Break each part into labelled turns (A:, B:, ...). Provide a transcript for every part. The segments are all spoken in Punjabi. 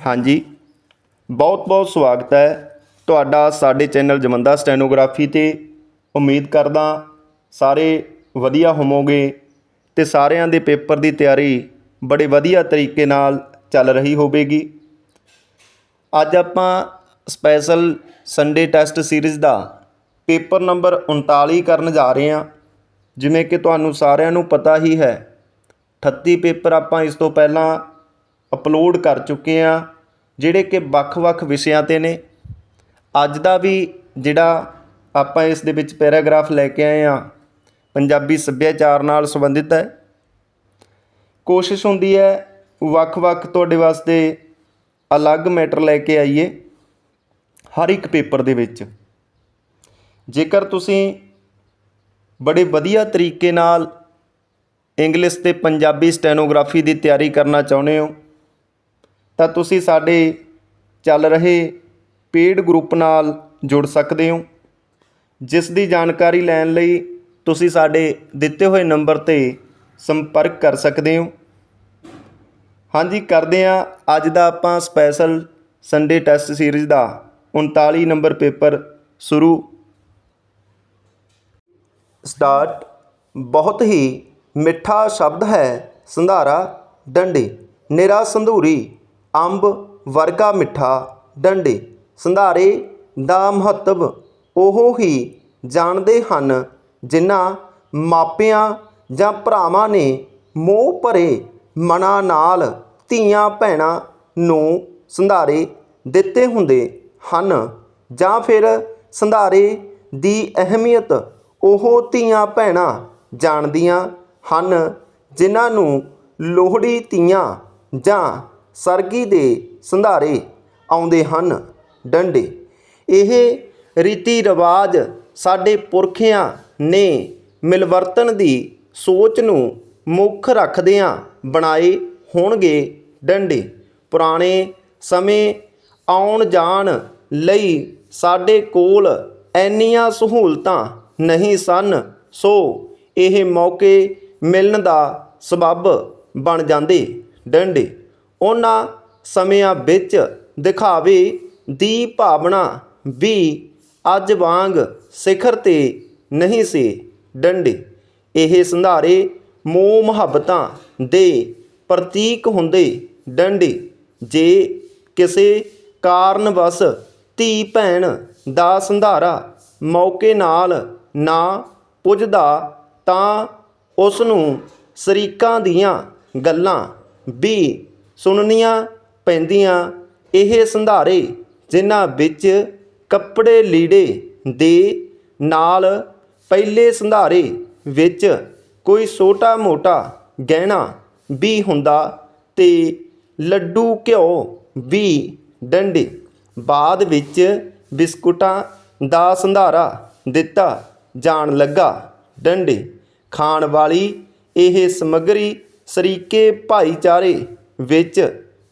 A: ਹਾਂਜੀ। ਬਹੁਤ ਬਹੁਤ ਸਵਾਗਤ ਹੈ ਤੁਹਾਡਾ ਸਾਡੇ ਚੈਨਲ ਜਮੰਦਾ ਸਟੈਨੋਗ੍ਰਾਫੀ ਤੇ। ਉਮੀਦ ਕਰਦਾ ਸਾਰੇ ਵਧੀਆ ਹੋਵੋਗੇ ਤੇ ਸਾਰਿਆਂ ਦੇ ਪੇਪਰ ਦੀ ਤਿਆਰੀ ਬੜੇ ਵਧੀਆ ਤਰੀਕੇ ਨਾਲ ਚੱਲ ਰਹੀ ਹੋਵੇਗੀ। ਅੱਜ ਆਪਾਂ ਸਪੈਸ਼ਲ ਸੰਡੇ ਟੈਸਟ ਸੀਰੀਜ਼ ਦਾ ਪੇਪਰ ਨੰਬਰ 39 ਕਰਨ ਜਾ ਰਹੇ ਹਾਂ। ਜਿਵੇਂ ਕਿ ਤੁਹਾਨੂੰ ਸਾਰਿਆਂ ਨੂੰ ਪਤਾ ਹੀ ਹੈ 38 ਪੇਪਰ ਆਪਾਂ ਇਸ ਤੋਂ ਪਹਿਲਾਂ ਅਪਲੋਡ ਕਰ ਚੁੱਕੇ ਹਾਂ, ਜਿਹੜੇ ਕਿ ਵੱਖ-ਵੱਖ ਵਿਸ਼ਿਆਂ ਤੇ ਨੇ। ਅੱਜ ਦਾ ਵੀ ਜਿਹੜਾ ਆਪਾਂ ਇਸ ਦੇ ਵਿੱਚ ਪੈਰਾਗ੍ਰਾਫ ਲੈ ਕੇ ਆਏ ਹਾਂ, ਪੰਜਾਬੀ ਸੱਭਿਆਚਾਰ ਨਾਲ ਸੰਬੰਧਿਤ ਹੈ। ਕੋਸ਼ਿਸ਼ ਹੁੰਦੀ ਹੈ ਵੱਖ-ਵੱਖ ਤੁਹਾਡੇ ਵਾਸਤੇ ਅਲੱਗ ਮੈਟਰ ਲੈ ਕੇ ਆਈਏ, ਹਰ ਇੱਕ ਪੇਪਰ ਦੇ ਵਿੱਚ। ਜੇਕਰ ਤੁਸੀਂ ਬੜੇ ਵਧੀਆ ਤਰੀਕੇ ਨਾਲ ਇੰਗਲਿਸ਼ ਤੇ ਪੰਜਾਬੀ ਸਟੈਨੋਗ੍ਰਾਫੀ ਦੀ ਤਿਆਰੀ ਕਰਨਾ ਚਾਹੁੰਦੇ ਹੋ ਤਾਂ ਤੁਸੀਂ ਸਾਡੇ ਚੱਲ ਰਹੇ ਪੇਡ ਗਰੁੱਪ ਨਾਲ ਜੁੜ ਸਕਦੇ ਹੋ। ਜਿਸ ਦੀ ਜਾਣਕਾਰੀ ਲੈਣ ਲਈ ਤੁਸੀਂ ਸਾਡੇ ਦਿੱਤੇ ਹੋਏ ਨੰਬਰ ਤੇ ਸੰਪਰਕ ਕਰ ਸਕਦੇ ਹੋ। ਹਾਂਜੀ, ਕਰਦੇ ਹਾਂ। ਅੱਜ ਦਾ ਆਪਾਂ ਸਪੈਸ਼ਲ ਸੰਡੇ ਟੈਸਟ ਸੀਰੀਜ਼ ਦਾ 39 ਨੰਬਰ ਪੇਪਰ ਸ਼ੁਰੂ। ਸਟਾਰਟ। ਬਹੁਤ ਹੀ ਮਿੱਠਾ ਸ਼ਬਦ ਹੈ, ਸੰਧਾਰਾ ਡੰਡੇ, ਨਿਰਾ ਸੰਧੂਰੀ। ਅੰਬ, ਵਰਗਾ ਮਿੱਠਾ, ਡੰਡੇ, ਸੰਧਾਰੇ ਦਾ ਮਹੱਤਵ ਉਹ ਹੀ ਜਾਣਦੇ ਹਨ ਜਿਨ੍ਹਾਂ ਮਾਪਿਆਂ ਜਾਂ ਭਰਾਵਾਂ ਨੇ ਮੋਹ ਭਰੇ ਮਨਾਂ ਨਾਲ ਧੀਆਂ ਭੈਣਾਂ ਨੂੰ ਸੰਧਾਰੇ ਦਿੱਤੇ ਹੁੰਦੇ ਹਨ ਜਾਂ ਫਿਰ ਸੰਧਾਰੇ ਦੀ ਅਹਿਮੀਅਤ ਉਹ ਧੀਆਂ ਭੈਣਾਂ ਜਾਣਦੀਆਂ ਹਨ ਜਿਨ੍ਹਾਂ ਨੂੰ ਲੋਹੜੀ ਧੀਆਂ ਜਾਂ ਸਰਗੀ ਦੇ ਸੰਧਾਰੇ ਆਉਂਦੇ ਹਨ। ਡੰਡੇ। ਇਹ ਰੀਤੀ ਰਿਵਾਜ ਸਾਡੇ ਪੁਰਖਿਆਂ ਨੇ ਮਿਲਵਰਤਨ ਦੀ ਸੋਚ ਨੂੰ ਮੁੱਖ ਰੱਖਦਿਆਂ ਬਣਾਏ ਹੋਣਗੇ ਡੰਡੇ। ਪੁਰਾਣੇ ਸਮੇਂ ਆਉਣ ਜਾਣ ਲਈ ਸਾਡੇ ਕੋਲ ਐਨੀਆਂ ਸਹੂਲਤਾਂ ਨਹੀਂ ਸਨ, ਸੋ ਇਹ ਮੌਕੇ ਮਿਲਣ ਦਾ ਸਬੱਬ ਬਣ ਜਾਂਦੇ। ਡੰਡੇ। ਉਹਨਾਂ ਸਮਿਆਂ ਵਿੱਚ ਦਿਖਾਵੇ ਦੀ ਭਾਵਨਾ ਵੀ ਅੱਜ ਵਾਂਗ ਸਿਖਰ ਤੇ ਨਹੀਂ ਸੀ ਡੰਡੇ। ਇਹ ਸੰਧਾਰੇ ਮੋਹ ਮੁਹੱਬਤਾਂ ਦੇ ਪ੍ਰਤੀਕ ਹੁੰਦੇ ਡੰਡੇ। ਜੇ ਕਿਸੇ ਕਾਰਨਵਸ ਧੀ ਭੈਣ ਦਾ ਸੰਧਾਰਾ ਮੌਕੇ ਨਾਲ ਨਾ ਪੁੱਜਦਾ ਤਾਂ ਉਸ ਨੂੰ ਸ਼ਰੀਕਾਂ ਦੀਆਂ ਗੱਲਾਂ ਵੀ ਸੁਣਨੀਆਂ ਪੈਂਦੀਆਂ। ਇਹ ਸੰਧਾਰੇ ਜਿਨ੍ਹਾਂ ਵਿੱਚ ਕੱਪੜੇ ਲੀੜੇ ਦੇ ਨਾਲ ਪਹਿਲੇ ਸੰਧਾਰੇ ਵਿੱਚ ਕੋਈ ਛੋਟਾ ਮੋਟਾ ਗਹਿਣਾ ਵੀ ਹੁੰਦਾ ਤੇ ਲੱਡੂ, ਘਿਓ ਵੀ ਡੰਡੇ। ਬਾਅਦ ਵਿੱਚ ਬਿਸਕੁਟਾਂ ਦਾ ਸੰਧਾਰਾ ਦਿੱਤਾ ਜਾਣ ਲੱਗਾ। ਡੰਡੇ ਖਾਣ ਵਾਲੀ ਇਹ ਸਮੱਗਰੀ, ਸਰੀਕੇ, ਭਾਈਚਾਰੇ ਵਿੱਚ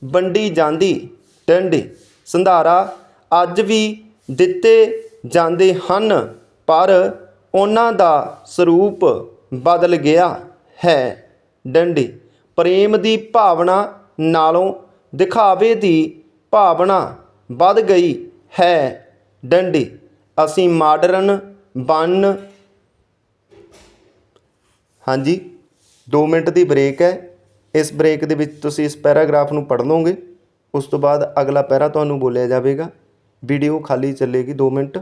A: ਵੰਡੀ ਜਾਂਦੀ ਡੰਡੀ ਸੰਧਾਰਾ ਅੱਜ ਵੀ ਦਿੱਤੇ ਜਾਂਦੇ ਹਨ, ਪਰ ਉਹਨਾਂ ਦਾ ਸਰੂਪ ਬਦਲ ਗਿਆ ਹੈ। ਡੰਡੀ, ਪ੍ਰੇਮ ਦੀ ਭਾਵਨਾ ਨਾਲੋਂ ਦਿਖਾਵੇ ਦੀ ਭਾਵਨਾ ਵੱਧ ਗਈ ਹੈ। ਡੰਡੀ, ਅਸੀਂ ਮਾਡਰਨ ਬਣ ਹਾਂਜੀ 2 ਮਿੰਟ ਦੀ ਬ੍ਰੇਕ ਹੈ। ਇਸ ਬ੍ਰੇਕ ਦੇ ਵਿੱਚ ਤੁਸੀਂ ਇਸ ਪੈਰਾਗ੍ਰਾਫ ਨੂੰ ਪੜ੍ਹ ਲਓਗੇ। ਉਸ ਤੋਂ ਬਾਅਦ ਅਗਲਾ ਪੈਰਾ ਤੁਹਾਨੂੰ ਬੋਲਿਆ ਜਾਵੇਗਾ। ਵੀਡੀਓ ਖਾਲੀ ਚੱਲੇਗੀ ਦੋ ਮਿੰਟ।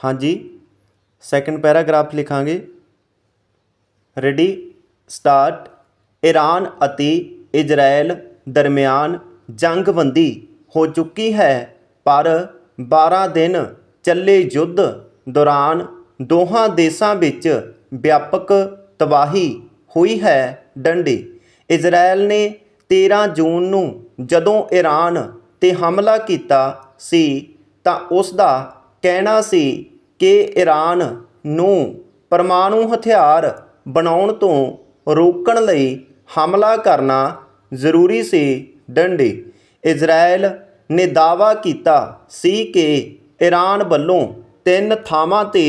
A: ਹਾਂਜੀ। ਸੈਕਿੰਡ ਪੈਰਾਗ੍ਰਾਫ ਲਿਖਾਂਗੇ। ਰੈਡੀ ਸਟਾਰਟ ਈਰਾਨ ਅਤੇ ਇਜ਼ਰਾਈਲ ਦਰਮਿਆਨ ਜੰਗਬੰਦੀ ਹੋ ਚੁੱਕੀ ਹੈ, ਪਰ 12 ਦਿਨ ਚੱਲੇ ਯੁੱਧ ਦੌਰਾਨ ਦੋਹਾਂ ਦੇਸ਼ਾਂ ਵਿੱਚ ਵਿਆਪਕ ਤਬਾਹੀ ਹੋਈ ਹੈ ਡੰਡੀ। ਇਜ਼ਰਾਈਲ ਨੇ 13 ਜੂਨ ਨੂੰ ਜਦੋਂ ਈਰਾਨ ਤੇ ਹਮਲਾ ਕੀਤਾ ਸੀ, ਤਾਂ ਉਸ ਦਾ ਕਹਿਣਾ ਸੀ ਕਿ ਈਰਾਨ ਨੂੰ ਪਰਮਾਣੂ ਹਥਿਆਰ ਬਣਾਉਣ ਤੋਂ ਰੋਕਣ ਲਈ ਹਮਲਾ ਕਰਨਾ ਜ਼ਰੂਰੀ ਸੀ ਡੰਡੇ। ਇਜ਼ਰਾਈਲ ਨੇ ਦਾਅਵਾ ਕੀਤਾ ਸੀ ਕਿ ਈਰਾਨ ਵੱਲੋਂ ਤਿੰਨ ਥਾਵਾਂ ਤੇ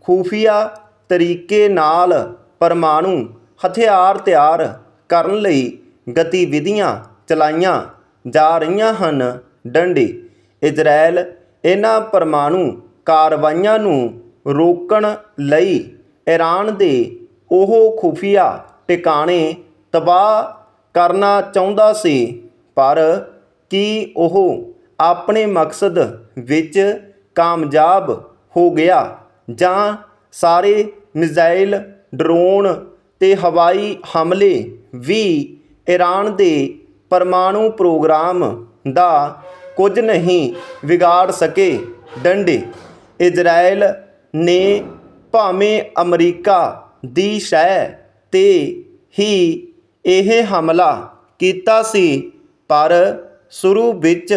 A: ਖੂਫੀਆ ਤਰੀਕੇ ਨਾਲ ਪਰਮਾਣੂ ਹਥਿਆਰ ਤਿਆਰ ਕਰਨ ਲਈ ਗਤੀਵਿਧੀਆਂ ਚਲਾਈਆਂ ਜਾ ਰਹੀਆਂ ਹਨ ਡੰਡੇ। ਇਜ਼ਰਾਈਲ ਇਹਨਾਂ ਪਰਮਾਣੂ ਕਾਰਵਾਈਆਂ ਨੂੰ ਰੋਕਣ ਲਈ ਈਰਾਨ ਦੇ ਉਹ ਖੁਫੀਆ ਟਿਕਾਣੇ ਤਬਾਹ ਕਰਨਾ ਚਾਹੁੰਦਾ ਸੀ, ਪਰ ਕੀ ਉਹ ਆਪਣੇ ਮਕਸਦ ਵਿੱਚ ਕਾਮਯਾਬ ਹੋ ਗਿਆ ਜਾਂ ਸਾਰੇ ਮਿਜ਼ਾਈਲ, ਡਰੋਨ ਤੇ ਹਵਾਈ ਹਮਲੇ ਵੀ ਈਰਾਨ ਦੇ ਪਰਮਾਣੂ ਪ੍ਰੋਗਰਾਮ ਦਾ ਕੁਝ ਨਹੀਂ ਵਿਗਾੜ ਸਕੇ। ਡੰਡੇ। ਇਜ਼ਰਾਈਲ ਨੇ ਭਾਵੇਂ ਅਮਰੀਕਾ ਦੀ ਸ਼ਹਿ ਤੇ ਹੀ ਇਹ ਹਮਲਾ ਕੀਤਾ ਸੀ, ਪਰ ਸ਼ੁਰੂ ਵਿੱਚ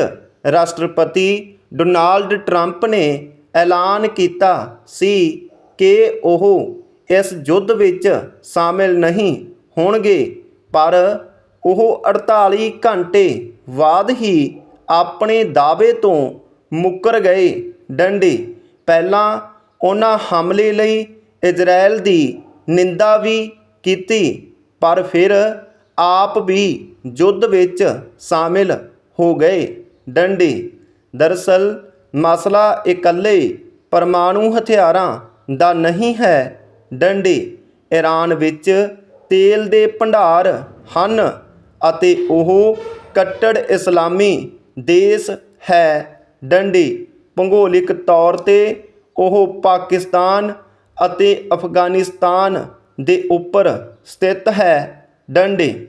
A: ਰਾਸ਼ਟਰਪਤੀ ਡੋਨਾਲਡ ਟਰੰਪ ਨੇ ਐਲਾਨ ਕੀਤਾ ਸੀ ਕਿ ਉਹ ਇਸ ਯੁੱਧ ਵਿੱਚ ਸ਼ਾਮਿਲ ਨਹੀਂ ਹੋਣਗੇ, ਪਰ ਉਹ 48 ਘੰਟੇ ਬਾਅਦ ਹੀ ਆਪਣੇ ਦਾਅਵੇ ਤੋਂ ਮੁੱਕਰ ਗਏ। ਡੰਡੇ, ਪਹਿਲਾਂ ਉਹਨਾਂ ਹਮਲੇ ਲਈ ਇਜ਼ਰਾਈਲ ਦੀ ਨਿੰਦਾ ਵੀ ਕੀਤੀ, ਪਰ ਫਿਰ ਆਪ ਵੀ ਯੁੱਧ ਵਿੱਚ ਸ਼ਾਮਿਲ ਹੋ ਗਏ। ਡੰਡੇ, ਦਰਅਸਲ ਮਸਲਾ ਇਕੱਲੇ ਪਰਮਾਣੂ ਹਥਿਆਰਾਂ ਦਾ ਨਹੀਂ ਹੈ। ਡੰਡੇ ਈਰਾਨ ਵਿੱਚ ਤੇਲ ਦੇ ਭੰਡਾਰ ਹਨ ਅਤੇ ਉਹ ਕੱਟੜ ਇਸਲਾਮੀ ਦੇਸ਼ ਹੈ ਡੰਡੀ। ਭੂਗੋਲਿਕ ਤੌਰ ਤੇ ਉਹ ਪਾਕਿਸਤਾਨ ਅਤੇ ਅਫਗਾਨਿਸਤਾਨ ਦੇ ਉੱਪਰ ਸਥਿਤ ਹੈ। ਡੰਡੇ।